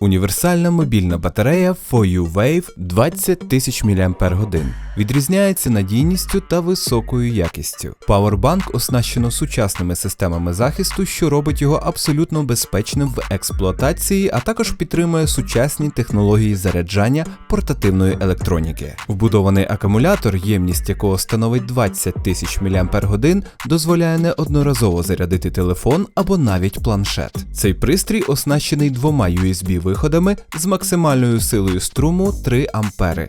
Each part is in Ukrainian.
Універсальна мобільна батарея 4U Wave 20 тисяч мАч. Відрізняється надійністю та високою якістю. Powerbank оснащено сучасними системами захисту, що робить його абсолютно безпечним в експлуатації, а також підтримує сучасні технології заряджання портативної електроніки. Вбудований акумулятор, ємність якого становить 20 тисяч мАч, дозволяє неодноразово зарядити телефон або навіть планшет. Цей пристрій оснащений двома USB-виходами з максимальною силою струму 3 А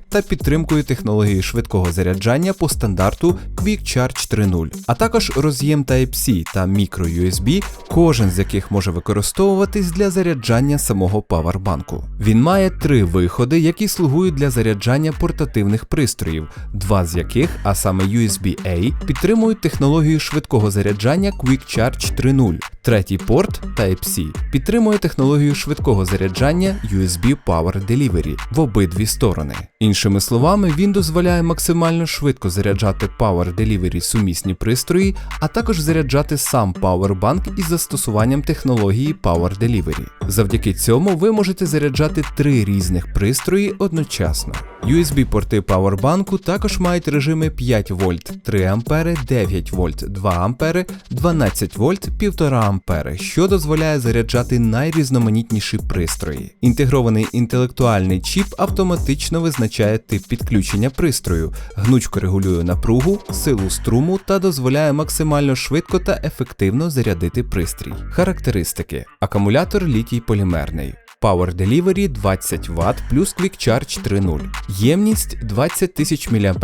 та підтримкою технології швидкого заряджання по стандарту Quick Charge 3.0, а також роз'єм Type-C та microUSB, кожен з яких може використовуватись для заряджання самого павербанку. Він має три виходи, які слугують для заряджання портативних пристроїв, два з яких, а саме USB-A, підтримують технологію швидкого заряджання Quick Charge 3.0. Третій порт Type-C підтримує технологію швидкого заряджання USB Power Delivery в обидві сторони. Іншими словами, він дозволяє максимально швидко заряджати Power Delivery сумісні пристрої, а також заряджати сам Powerbank із застосуванням технології Power Delivery. Завдяки цьому ви можете заряджати три різних пристрої одночасно. USB-порти Powerbank також мають режими 5 вольт 3 А, 9 вольт 2 А, 12 вольт 1,5 А, що дозволяє заряджати найрізноманітніші пристрої. Інтегрований інтелектуальний чіп автоматично визначає тип підключення пристрою, гнучко регулює напругу, силу струму та дозволяє максимально швидко та ефективно зарядити пристрій. Характеристики: акумулятор літій полімерний. Power Delivery 20 Вт плюс Quick Charge 3.0. Ємність 20 тисяч мАч.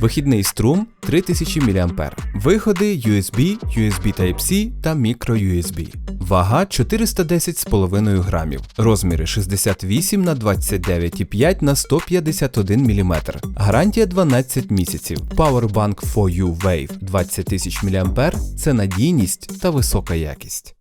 Вихідний струм 3000 мА. Виходи USB, USB Type-C та microUSB. Вага 410,5 грамів. Розміри 68 на 29,5 на 151 мм. Гарантія 12 місяців. Powerbank 4U Wave 20 тисяч мА – це надійність та висока якість.